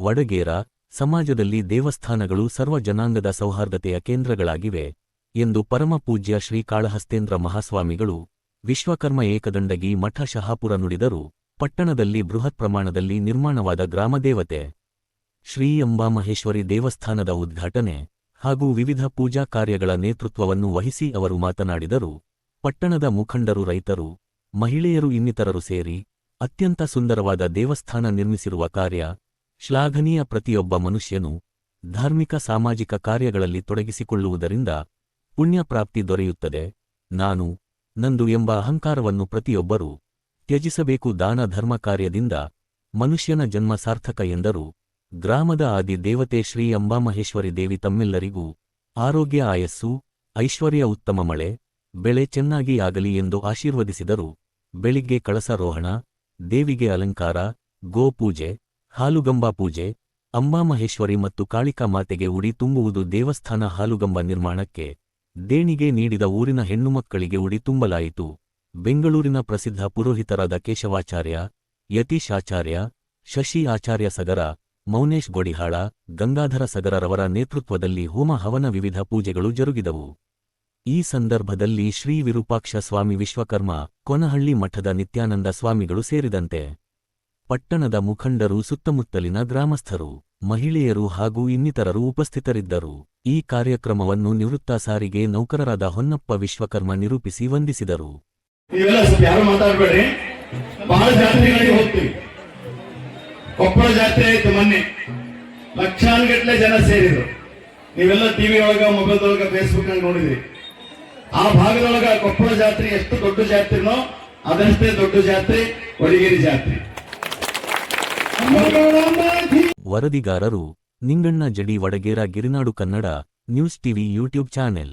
ವಡಗೇರ ಸಮಾಜದಲ್ಲಿ ದೇವಸ್ಥಾನಗಳು ಸರ್ವ ಜನಾಂಗದ ಸೌಹಾರ್ದತೆಯ ಕೇಂದ್ರಗಳಾಗಿವೆ ಎಂದು ಪರಮಪೂಜ್ಯ ಶ್ರೀ ಕಾಳಹಸ್ತೇಂದ್ರ ಮಹಾಸ್ವಾಮಿಗಳು ವಿಶ್ವಕರ್ಮ ಏಕದಂಡಗಿ ಮಠ ಶಹಾಪುರ ನುಡಿದರು. ಪಟ್ಟಣದಲ್ಲಿ ಬೃಹತ್ ಪ್ರಮಾಣದಲ್ಲಿ ನಿರ್ಮಾಣವಾದ ಗ್ರಾಮದೇವತೆ. ಶ್ರೀ ಅಂಬಾಮಹೇಶ್ವರಿ ದೇವಸ್ಥಾನದ ಉದ್ಘಾಟನೆ ಹಾಗೂ ವಿವಿಧ ಪೂಜಾ ಕಾರ್ಯಗಳ ನೇತೃತ್ವವನ್ನು ವಹಿಸಿ ಅವರು ಮಾತನಾಡಿದರು. ಪಟ್ಟಣದ ಮುಖಂಡರು ರೈತರು, ಮಹಿಳೆಯರು ಇನ್ನಿತರರು ಸೇರಿ ಅತ್ಯಂತ ಸುಂದರವಾದ ದೇವಸ್ಥಾನ ನಿರ್ಮಿಸಿರುವ ಕಾರ್ಯ ಶ್ಲಾಘನೀಯ ಪ್ರತಿಯೊಬ್ಬ ಮನುಷ್ಯನು ಧಾರ್ಮಿಕ ಸಾಮಾಜಿಕ ಕಾರ್ಯಗಳಲ್ಲಿ ತೊಡಗಿಸಿಕೊಳ್ಳುವುದರಿಂದ ಪುಣ್ಯಪ್ರಾಪ್ತಿ ದೊರೆಯುತ್ತದೆ. ನಾನು ನಂದು ಎಂಬ ಅಹಂಕಾರವನ್ನು ಪ್ರತಿಯೊಬ್ಬರೂ ತ್ಯಜಿಸಬೇಕು. ದಾನ ಧರ್ಮ ಕಾರ್ಯದಿಂದ ಮನುಷ್ಯನ ಜನ್ಮ ಸಾರ್ಥಕ ಎಂದರು. ಗ್ರಾಮದ ಆದಿ ದೇವತೆ ಶ್ರೀ ಅಂಬಾಮಹೇಶ್ವರಿ ದೇವಿ ತಮ್ಮೆಲ್ಲರಿಗೂ ಆರೋಗ್ಯ, ಆಯಸ್ಸು, ಐಶ್ವರ್ಯ, ಉತ್ತಮ ಮಳೆ, ಬೆಳೆ ಚೆನ್ನಾಗಿ ಆಗಲಿ ಎಂದು ಆಶೀರ್ವದಿಸಿದರು. ಬೆಳಿಗ್ಗೆ ಕಳಸಾರೋಹಣ ದೇವಿಗೆ ಅಲಂಕಾರ ಗೋಪೂಜೆ ಹಾಲುಗಂಬ ಪೂಜೆ ಅಂಬಾಮಹೇಶ್ವರಿ ಮತ್ತು ಕಾಳಿಕಾ ಮಾತೆಗೆ ಉಡಿ ತುಂಬುವುದು ದೇವಸ್ಥಾನ ಹಾಲುಗಂಬ ನಿರ್ಮಾಣಕ್ಕೆ ದೇಣಿಗೆ ನೀಡಿದ ಊರಿನ ಹೆಣ್ಣುಮಕ್ಕಳಿಗೆ ಉಡಿ ತುಂಬಲಾಯಿತು. ಬೆಂಗಳೂರಿನ ಪ್ರಸಿದ್ಧ ಪುರೋಹಿತರಾದ ಕೇಶವಾಚಾರ್ಯ, ಯತೀಶ್ ಆಚಾರ್ಯ, ಶಶಿ ಆಚಾರ್ಯ ಸಗರ, ಮೌನೇಶ್ ಗೊಡಿಹಾಳ, ಗಂಗಾಧರ ಸಗರರವರ ನೇತೃತ್ವದಲ್ಲಿ ಹೋಮ ಹವನ ವಿವಿಧ ಪೂಜೆಗಳು ಜರುಗಿದವು. ಈ ಸಂದರ್ಭದಲ್ಲಿ ಶ್ರೀ ವಿರೂಪಾಕ್ಷ ಸ್ವಾಮಿ ವಿಶ್ವಕರ್ಮ, ಕೊನಹಳ್ಳಿ ಮಠದ ನಿತ್ಯಾನಂದ ಸ್ವಾಮಿಗಳು ಸೇರಿದಂತೆ ಪಟ್ಟಣದ ಮುಖಂಡರು ಸುತ್ತಮುತ್ತಲಿನ ಗ್ರಾಮಸ್ಥರು, ಮಹಿಳೆಯರು ಹಾಗೂ ಇನ್ನಿತರರು ಉಪಸ್ಥಿತರಿದ್ದರು. ಈ ಕಾರ್ಯಕ್ರಮವನ್ನು ನಿವೃತ್ತ ಸಾರಿಗೆ ನೌಕರರಾದ ಹೊನ್ನಪ್ಪ ವಿಶ್ವಕರ್ಮ ನಿರೂಪಿಸಿ ವಂದಿಸಿದರು. ಕೊಪ್ಪಳ ಜಾತ್ರೆ ಆಯ್ತು ಮೊನ್ನೆ. ಲಕ್ಷಾನುಗಟ್ಟಲೆ ಜನ ಸೇರಿದ್ರು. ನೀವೆಲ್ಲ ಟಿವಿ ಒಳಗ ಮೊಬೈಲ್ ಒಳಗ ಫೇಸ್ಬುಕ್ ನೋಡಿದ್ರಿ. ಆ ಭಾಗದೊಳಗ ಕೊಪ್ಪಳ ಜಾತ್ರೆ ಎಷ್ಟು ದೊಡ್ಡ ಜಾತ್ರೆನೋ ಅದಷ್ಟೇ ದೊಡ್ಡ ಜಾತ್ರೆ ಒಡಿಗೇರಿ ಜಾತ್ರೆ. ವರದಿಗಾರರು Ninganna Jadi Wadagera Girinadu Kannada news TV YouTube channel.